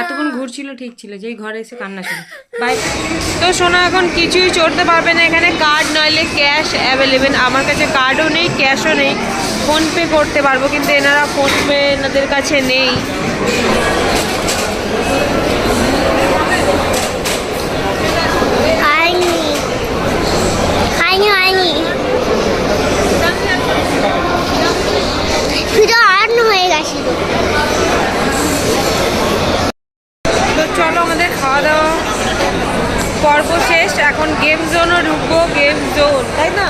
এতক্ষণ ঘুরছিল, ঠিক ছিল, যেই ঘরে এসে কান্না ছিল। বাই তো সোনা, এখন কিছুই চড়তে পারবে না এখানে কার্ড নইলে ক্যাশ অ্যাভেলেবেল আমার কাছে কার্ডও নেই ক্যাশও নেই। ফোনপে করতে পারব, কিন্তু এনারা ফোনপে এনাদের কাছে নেই। হয়ে গেছিল। তো চলো আমাদের খাওয়া দাওয়া পর্ব শেষ। এখন গেম জোনও ঢুকবো গেম জোন তাই না?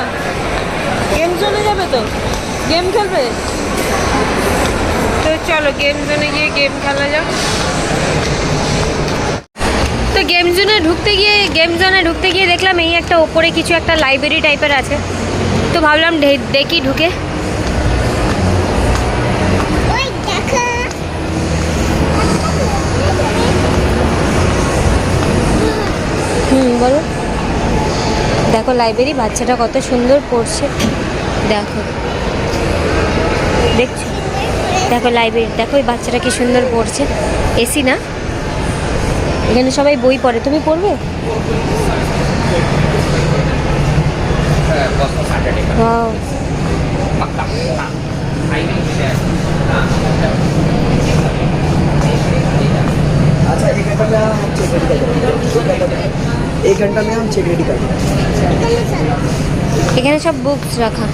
গেম জোনে যাবে তো? গেম খেলবে? তো চলো গেম জোনে গিয়ে গেম খেলা যাক। তো গেম জোনে ঢুকতে গিয়ে গেম জোনে ঢুকতে গিয়ে দেখলাম এই একটা ওপরে কিছু একটা লাইব্রেরি টাইপের আছে। তো ভাবলাম দেখি ঢুকে ওই দেখো হুম বলো। দেখো লাইব্রেরি বাচ্চাটা কত সুন্দর পড়ছে। দেখো। দেখছ? দেখো লাইব্রেরি দেখো ওই বাচ্চাটা কি সুন্দর পড়ছে। এসি না? এখানে সবাই বই পড়ে। তুমি পড়বে? Wow. अच्छा एक घंटा में हम चेक रेडी कर देंगे एक घंटा में हम चेक रेडी कर देंगे এখানে সব বুকস রাখা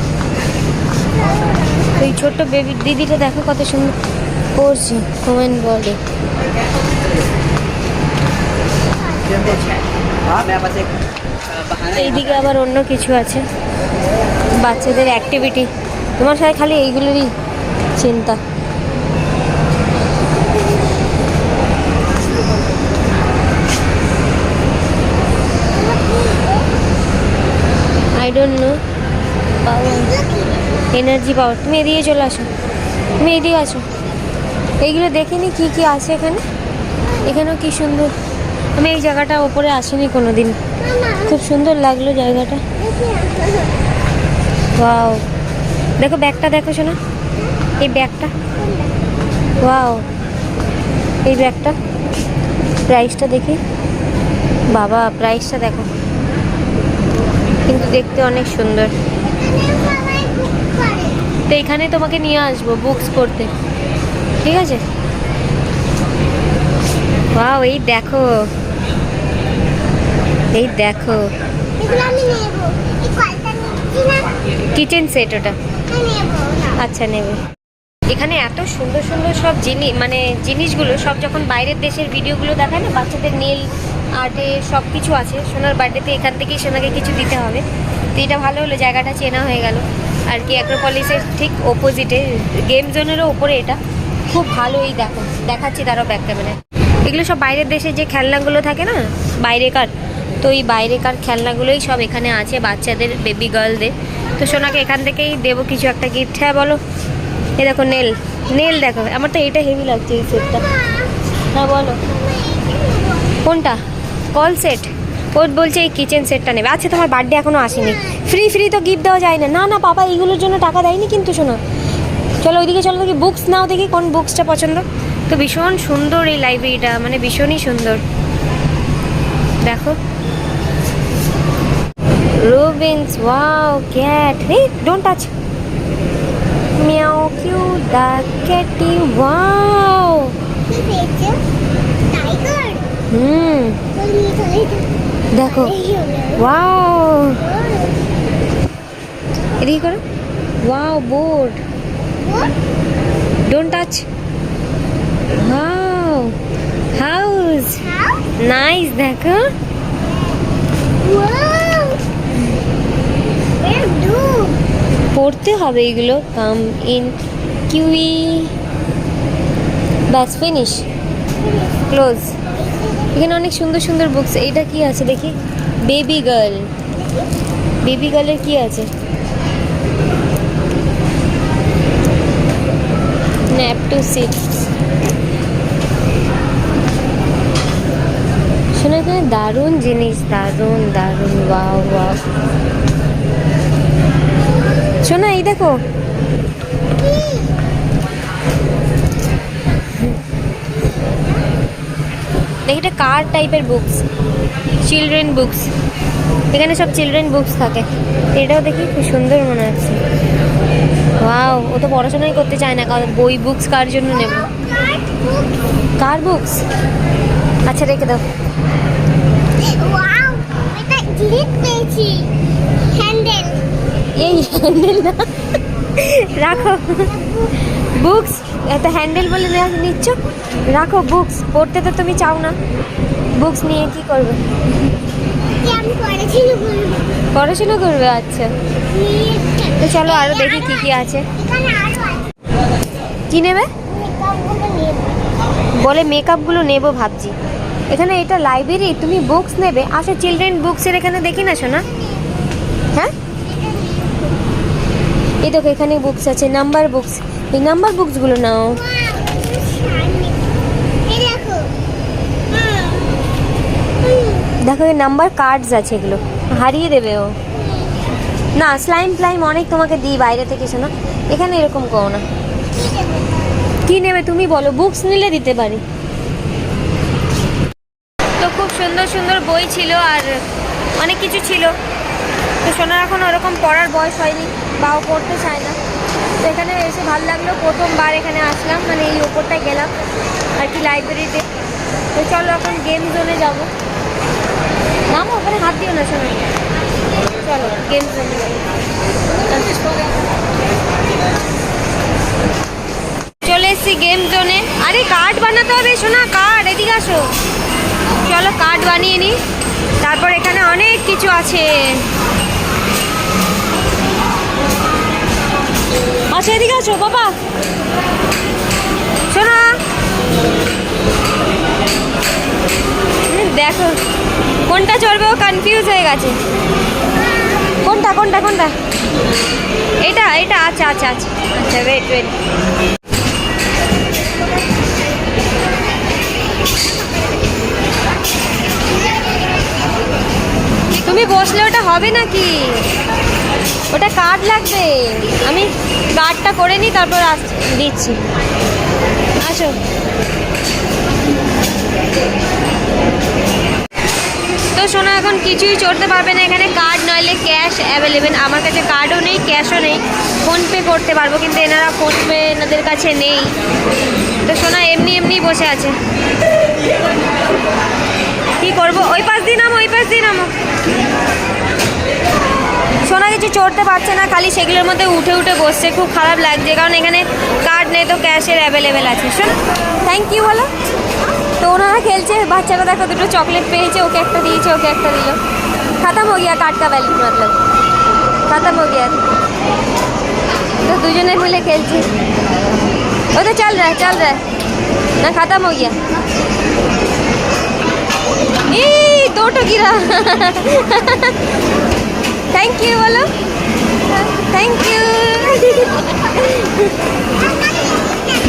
ওই ছোট্ট বেবি দিদিটা দেখো কত সুন্দর পড়ছে কমেন্ট বলে हाँ मैं बस एक बहाना এইদিকে আবার অন্য কিছু আছে বাচ্চাদের অ্যাক্টিভিটি তোমার সাথে খালি এইগুলোরই চিন্তা I don't know energy power তুমি এদিকে চলে আসো। তুমি এদিকে আসো। এইগুলো দেখিনি কি কি আছে এখানে? এখানেও কি সুন্দর। আমি এই জায়গাটা ওপরে আসিনি কোনো দিন খুব সুন্দর লাগল জায়গাটা। ওয়াও। দেখো ব্যাগটা দেখো শোনা। এই ব্যাগটা। ওয়াও। এই ব্যাগটা। প্রাইসটা দেখি। বাবা, প্রাইসটা দেখো। কিন্তু দেখতে অনেক সুন্দর। তো এখানে তোমাকে নিয়ে আসব বুকস করতে। ঠিক আছে? ওয়াও এই দেখো। এই দেখো। কিচেন সেট ওটা। আচ্ছা নেবে। এখানে এত সুন্দর সুন্দর সব জিনিস মানে জিনিসগুলো সব যখন বাইরের দেশের ভিডিওগুলো দেখায় না, বাচ্চাদের নীল আর্টে সব কিছু আছে। সোনার বার্থডেতে এখান থেকেই সোনাকে কিছু দিতে হবে। তো এটা ভালো হলো, জায়গাটা চেনা হয়ে গেল। আর কি অ্যাক্রোপলিসের ঠিক অপোজিটে গেম জোনেরও ওপরে এটা। খুব ভালোই দেখো, দেখাচ্ছি তারও ব্যাক ক্যামেরায় এগুলো সব বাইরের দেশে যে খেলনাগুলো থাকে না, বাইরেকার, তো এই বাইরেকার খেলনাগুলোই সব এখানে আছে বাচ্চাদের বেবি গার্লদের তো সোনাকে এখান থেকেই দেবো কিছু একটা গিফট হ্যাঁ বলো। এ দেখো নেল নেল দেখো, আমার তো এটা হেভি লাগছে এই সেটটা হ্যাঁ বলো। কোনটা? কল সেট ও বলছে এই কিচেন সেটটা নেবে। আচ্ছা তোমার বার্থডে এখনও আসেনি। ফ্রি ফ্রি তো গিফট দেওয়া যায় না। না না বাবা এইগুলোর জন্য টাকা দেয়নি কিন্তু শোনো। চলো ওইদিকে চলো দেখি বুকস নাও দেখি কোন বুকসটা পছন্দ। তো ভীষণ সুন্দর এই লাইব্রেরিটা মানে ভীষণই সুন্দর। দেখো। রুবিনস wow cat hey don't touch meow Q the catty wow কি পেয়েছ টাইগার হুম দেখো। ওয়াও এদিকে করো। Wow board don't touch wow house nice দেখো? পড়তে হবে এগুলো। কাম ইন কিউই ব্যাস ফিনিশ ক্লোজ এখানে অনেক সুন্দর সুন্দর বুকস এটা কি আছে দেখি? বেবি গার্ল বেবি গার্লের কি আছে? ন্যাপ শোনো, এখানে দারুণ জিনিস, দারুণ দারুণ ওয়াও ওয়াও শোনো, এই দেখো। দেখি এটা কার টাইপের বুকস চিলড্রেন বুকস এখানে সব চিলড্রেন বুকস থাকে। এটাও দেখি খুব সুন্দর মনে হচ্ছে। ও তো পড়াশোনাই করতে চায় না, কারণ বই বুকস কার জন্য নেব? কার বুকস আচ্ছা রেখে দাও। এই হ্যান্ডেল রাখো। বুকস এত হ্যান্ডেল বলে নিচ্ছ। রাখো বুকস পড়তে তো তুমি চাও না। বুকস নিয়ে কি করবে? পড়াশোনা করবে? আচ্ছা। তো চলো আরও দেখি কি কি আছে। কি নেব? বলে মেকআপগুলো নেব ভাবছি। এখানে এটা লাইব্রেরি তুমি বুকস নেবে। আসো চিলড্রেন বুকসের এখানে দেখি না শোনা হ্যাঁ এই দেখো, এখানে বুকস আছে নাম্বার বুকস এই নাম্বার বুকসগুলো নাও। দেখো নাম্বার কার্ডস আছে এগুলো। হারিয়ে দেবে ও। না স্লাইম ফ্লাইম অনেক তোমাকে দিই, বাইরে থেকে শোনা। এখানে এরকম করো না। কি নেবে তুমি বলো? বুকস নিলে দিতে পারি। তো খুব সুন্দর সুন্দর বই ছিল আর অনেক কিছু ছিল। তো সোনার এখন ওরকম পড়ার বয়স হয়নি বা পড়তে চায় না। তো এখানে এসে ভালো লাগল, প্রথমবার এখানে আসলাম মানে এই ওপরটায় গেলাম, আর কি লাইব্রেরিতে তো চলো এখন গেম জোনে যাব। নামো, ওখানে হাত দিও না, শোনো। চলো গেম জোনে চলে এসছি গেম জোনে আরে কার্ড বানাতে হবে, সোনা কার্ড এদিকে আসো। চলো কার্ড বানিয়ে নি। তারপর এখানে অনেক কিছু আছে। আচ্ছা এদিকে আসো বাবা। শোনা। দেখো, কোনটা চড়বে ও কনফিউজ হয়ে গেছে। কোনটা কোনটা কোনটা? এটা এটা আচ্ছা আচ্ছা আচ্ছা আচ্ছা ওয়েট ওয়েট তুমি বসলে ওটা হবে নাকি? ওটা কার্ড লাগবে। আমি কার্ডটা করে নিই তারপর দিচ্ছি। আসো। তো শোনো, এখন কিছুই চড়তে পারবে না এখানে। কার্ড নইলে ক্যাশ অ্যাভেলেবেল আমার কাছে কার্ডও নেই ক্যাশও নেই। ফোনপে করতে পারব, কিন্তু এনারা ফোনপে এনাদের কাছে নেই। তো শোনা, এমনি এমনি বসে আছে। কি করব? ওই পাশ দিয়ে নামো, ওই পাশ দিয়ে নামো। সোনা কিছু চড়তে পারছে না খালি সেগুলোর মধ্যে উঠে উঠে বসছে খুব খারাপ লাগছে কারণ এখানে কার্ড নেই তো ক্যাশের অ্যাভেলেবেল আছে শোন থ্যাংক ইউ বলো তো ওনারা খেলছে বাচ্চারা দেখো দুটো চকলেট পেয়েছে ওকে একটা দিয়েছে ওকে একটা দিল খতম হো গিয়া কার্ড কা ভ্যালু মতলব খতম হো গিয়া তো দুজনে মিলে খেলছি ও তো চল রা চল রা না খতম হো গিয়া ई दो टो गिरा থ্যাংক ইউ বলো। থ্যাংক ইউ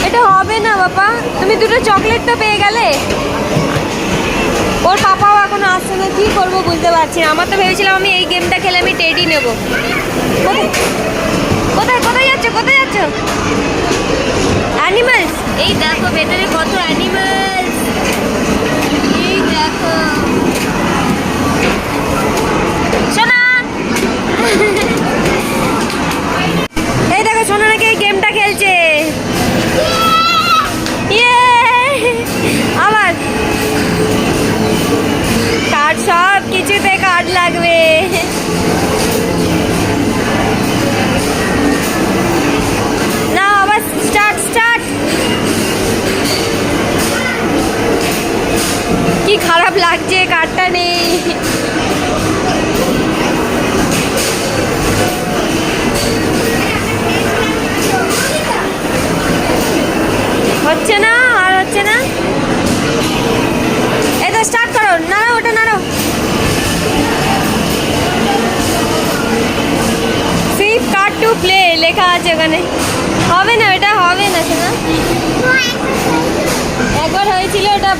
এটা হবে না, বাবা। তুমি দুটো চকলেট তো পেয়ে গেলে। ওর পাপাও এখনও আসছে না, কি করব বুঝতে পারছি না। আমার তো ভেবেছিলাম আমি এই গেমটা খেলে আমি টেডি নেব। কোথায়? কোথায়? যাচ্ছ? কোথায় যাচ্ছ? অ্যানিমালস এই দেখো, ভেতরে কত অ্যানিমালস এই দেখো।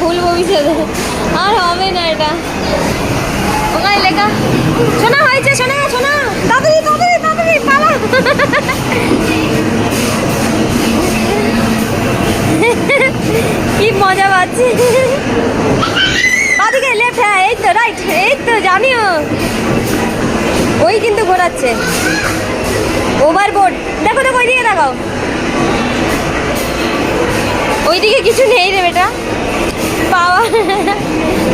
ভুল ভবিষ্যতে। আর হবে না এটা। ওখানে লেখা শোনা হয়েছে শোনা শোনা তাড়াতাড়ি তাড়াতাড়ি তাড়াতাড়ি পালা। কি মজা পাচ্ছি। রাইট এই তো জানিও। ওই কিন্তু ঘোরাচ্ছে। ওভারবোর্ড দেখো দেখো, ওইদিকে দেখাও ওইদিকে কিছু নেই রে বেটা। পাওয়া বলছি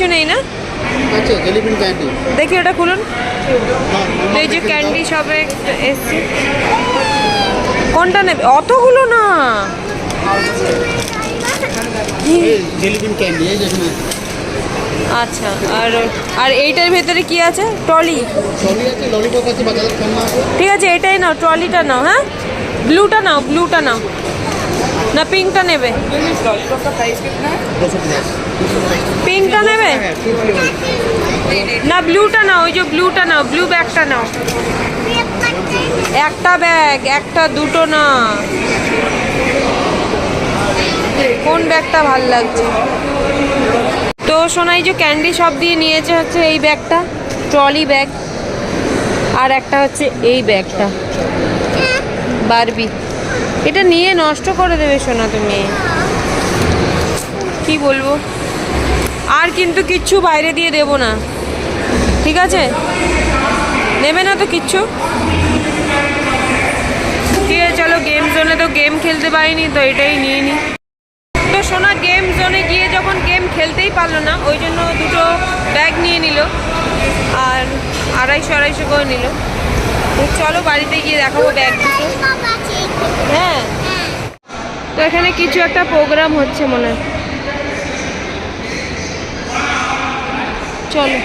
কিছু নেই না? ক্যান্ডি। দেখি ওটা খুলুন। এই যে ক্যান্ডি শপে এসছে। কোনটা নেবে? অতগুলো না। আচ্ছা আর আর এইটার ভেতরে কি আছে? ট্রলি। ঠিক আছে এটাই নাও ট্রলিটা নাও হ্যাঁ? ব্লুটা নাও ব্লুটা নাও। না, পিঙ্কটা নেবে। পিঙ্কটা নেবে? না, ব্লুটা নাও, ওই যে ব্লুটা নাও, ব্লু ব্যাগটা নাও। একটা ব্যাগ, একটা, দুটো না। কোন ব্যাগটা ভালো লাগছে? তো সোনাই যে ক্যান্ডি সব দিয়ে নিয়েছে হচ্ছে এই ব্যাগটা, ট্রলি ব্যাগ। আর একটা হচ্ছে এই ব্যাগটা। বারবি। এটা নিয়ে নষ্ট করে দেবে, সোনা তুমি। কি বলব? আর কিন্তু কিচ্ছু বাইরে দিয়ে দেবো না। ঠিক আছে? নেবে না তো কিচ্ছু? ঠিক আছে, চলো গেম জোনে তো গেম খেলতে পারিনি, তো এটাই নিয়ে নিই তো সোনা গেম জোনে গিয়ে যখন গেম খেলতেই পারল না, ওই জন্য দুটো ব্যাগ নিয়ে নিল, আর আড়াইশো আড়াইশো করে নিল। চলো বাড়িতে গিয়ে দেখাবো ব্যাগ দুটো। হ্যাঁ। তো এখানে কিছু একটা প্রোগ্রাম হচ্ছে মনে হয়। চলো।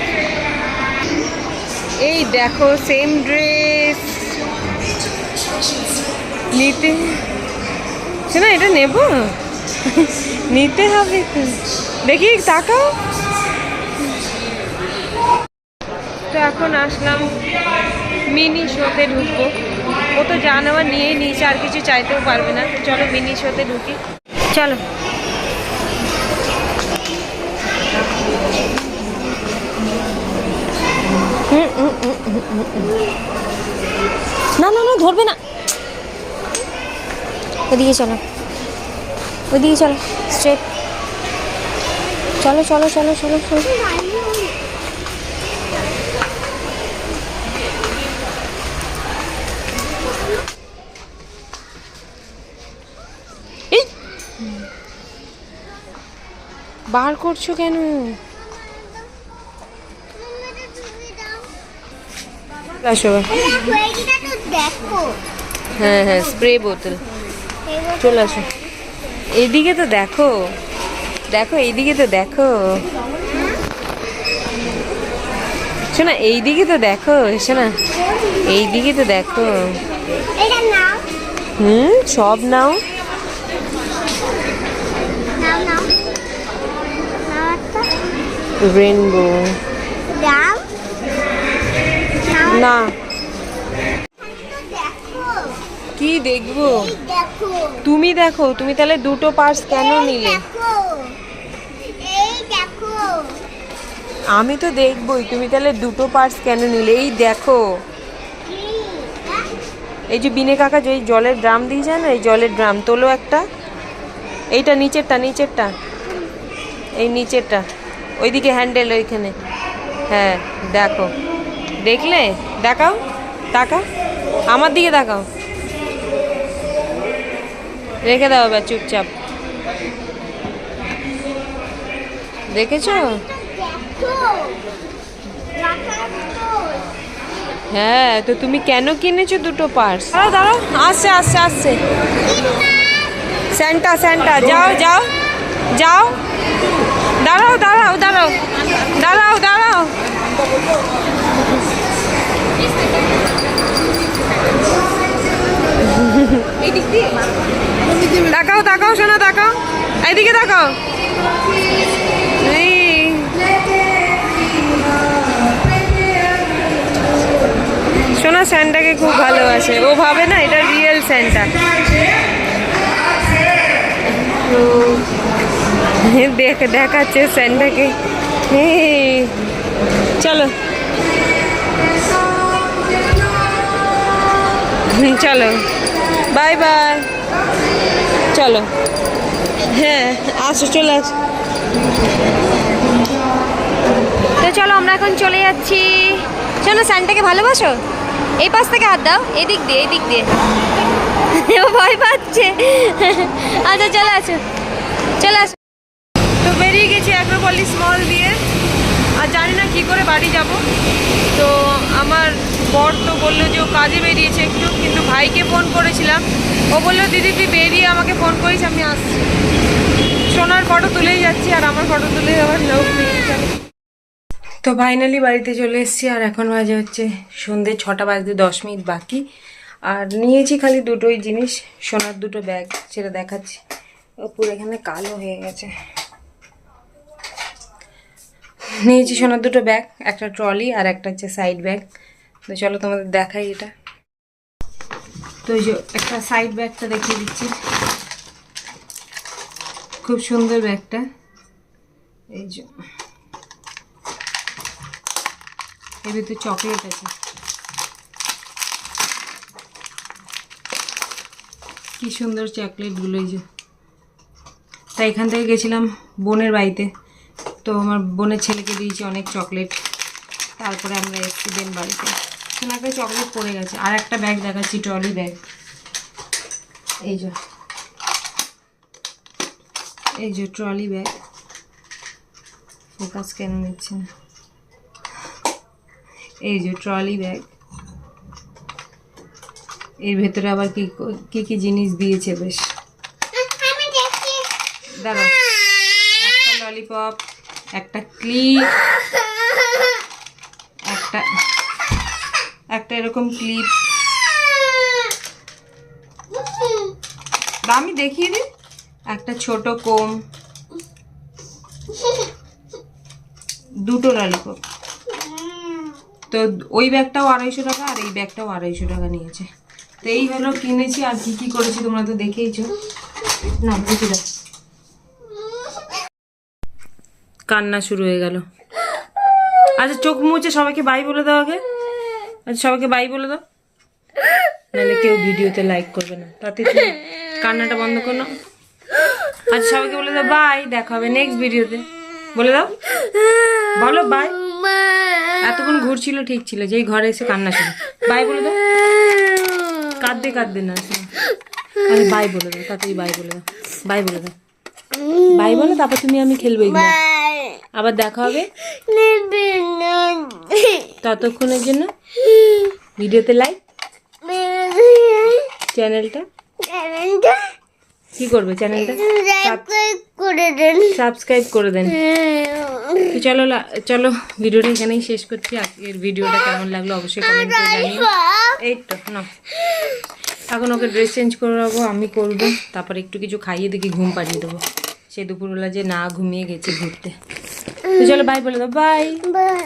এই দেখো সেম ড্রেস নিতে না এটা নেব? নিতে হবে দেখি, তাকাও। তো এখন আসলাম মিনি শোতে ঢুকবো। ও তো যা নেওয়ার নিয়েই নিয়েছে, আর কিছু চাইতেও পারবে না। চলো মিনি শোতে ঢুকি। চলো। না না না, ধরবে না। ওদিকে চলো। ওদিকে চলো স্ট্রেট চলো চলো চলো চলো চলো। বার করছ কেন? হ্যাঁ হ্যাঁ স্প্রে বোতল চলে আসো। এইদিকে তো দেখো। দেখো এইদিকে তো দেখো। শোনা এইদিকে তো দেখো শোনা। এইদিকে তো দেখো। হুম সব নাও নাও নাও নাও একটা রেনবো না। কি দেখব? তুমি দেখো তুমি তাহলে দুটো পার্স কেন নিলে? আমি তো দেখবই তুমি তাহলে দুটো পার্স কেন নিলে? এই দেখো। হ্যাঁ? এই যে বিনে কাকা যে জলের ড্রাম দিয়ে যায় না এই জলের ড্রাম তোলো একটা। এইটা নিচেরটা নিচেরটা। এই নিচেরটা। ওইদিকে হ্যান্ডেল ওইখানে। হ্যাঁ দেখো। দেখলে? দেখাও? তাকাও। আমার দিকে তাকাও রেখে দাও এবার চুপচাপ। দেখেছ? হ্যাঁ তো তুমি কেন কিনেছো দুটো পার্স দাঁড়াও দাঁড়াও। আসছে আসছে আসছে। স্যান্টা স্যান্টা যাও যাও যাও। দাঁড়াও দাঁড়াও দাঁড়াও। দাঁড়াও দাঁড়াও। দেখাও দেখাও শোনো দেখাও এদিকে দেখাও শোনা স্যান্ডটাকে খুব ভালোবাসে। ও ভাবে না, এটা রিয়েল স্যান্ডটা দেখ দেখাচ্ছে স্যান্টাকে এই, চলো। চলো। Bye bye. চলো। হ্যাঁ আসো চলে আসো। তো চলো আমরা এখন চলে যাচ্ছি। চলো স্যান্টাকে ভালোবাসো? এই পাশ থেকে হাত দাও এদিক দিয়ে এদিক দিয়ে। ভয় পাচ্ছে। আচ্ছা চলে আসো। চলে আসো। অ্যাগ্রোপলিস মল দিয়ে আর জানি না কি করে বাড়ি যাব। তো আমার বর তো বলল যে ও কাজে বেরিয়েছে একটু, কিন্তু ভাইকে ফোন করেছিলাম। ও বলল, দিদি, তুই বেরিয়ে আমাকে ফোন করিস, আমি আসছি। সোনার ফটো তুলেই যাচ্ছি, আর আমার ফটো তুলে আবার লোক চলো। তো ফাইনালি বাড়িতে চলে এসেছি, আর এখন বাজে হচ্ছে সন্ধে ছটা, বাজতে দশ মিনিট বাকি। আর নিয়েছি খালি দুটোই জিনিস, সোনার দুটো ব্যাগ সেটা দেখাচ্ছি। পুরো এখানে কালো হয়ে গেছে। নিয়েছি সোনার দুটো ব্যাগ, একটা ট্রলি আর একটা হচ্ছে সাইড ব্যাগ। তো চলো তোমাদের দেখাই এটা। তো এই যে একটা সাইড ব্যাগটা দেখিয়ে দিচ্ছি। খুব সুন্দর ব্যাগটা। এই যে। এর ভিতরে চকলেট আছে। কি সুন্দর চকলেটগুলো এই যে। তাই এখান থেকে গেছিলাম বোনের বাড়িতে। তো আমার বোনের ছেলেকে দিয়েছি অনেক চকলেট। তারপরে আমরা এসেছি বেন বাড়িতে। সোনাকে চকলেট পড়ে গেছে। আর একটা ব্যাগ দেখাচ্ছি ট্রলি ব্যাগ এই যে। এই যে ট্রলি ব্যাগ ফোকাস কেন নিচ্ছে না এই যে ট্রলি ব্যাগ এর ভেতরে আবার কি কি জিনিস দিয়েছে বেশ। দাঁড়া একটা ললিপপ একটা ক্লিপ, একটা একটা এরকম ক্লিপ। আমি দেখিয়ে দিই? একটা ছোট কোম। দুটো ললিপপ তো ওই ব্যাগটাও আড়াইশো টাকা আর এই ব্যাগটাও আড়াইশো টাকা নিয়েছে। তো এই হলো কিনেছি আর কি কি করেছি তোমরা তো দেখেইছো। না দেখি দাও। কান্না শুরু হয়ে গেল। আচ্ছা চোখ মুছে সবাইকে বাই বলে দাও আগে। আচ্ছা সবাইকে বাই বলে দাও। নাহলে কেউ ভিডিওতে লাইক করবে না। তাতে কান্নাটা বন্ধ করো। আচ্ছা সবাইকে বলে দাও বাই দেখা হবে নেক্সট ভিডিওতে। বলে দাও। বলো বাই এতক্ষণ ঘুরছিল, ঠিক ছিল। যেই ঘরে এসে কান্না ছিল বাই বলে দাও। কাঁদবে কাঁদবে না বাই বলে দাও। তাড়াতাড়ি বাই বলে দাও। বাই বলে দাও। বাই বলে, তারপর তুমি আমি খেলব এগুলো। আবার দেখা হবে? ততক্ষণের জন্য ভিডিওতে লাইক চ্যানেলটা। কি করবে চ্যানেলটা? করে দেন সাবস্ক্রাইব করে দেন। তো চলো চলো ভিডিওটা এখানেই শেষ করছি। আজকের ভিডিওটা কেমন লাগল অবশ্যই কমেন্ট করে জানিও। এই তো না এখন ওকে ড্রেস চেঞ্জ করে রাখব আমি করব তারপর একটু কিছু খাইয়ে দেখি ঘুম পাড়িয়ে দেবো। সে দুপুরবেলা যে না ঘুমিয়ে গেছে ঘুরতে। তো চলো বাই বলে দাও বাই বাই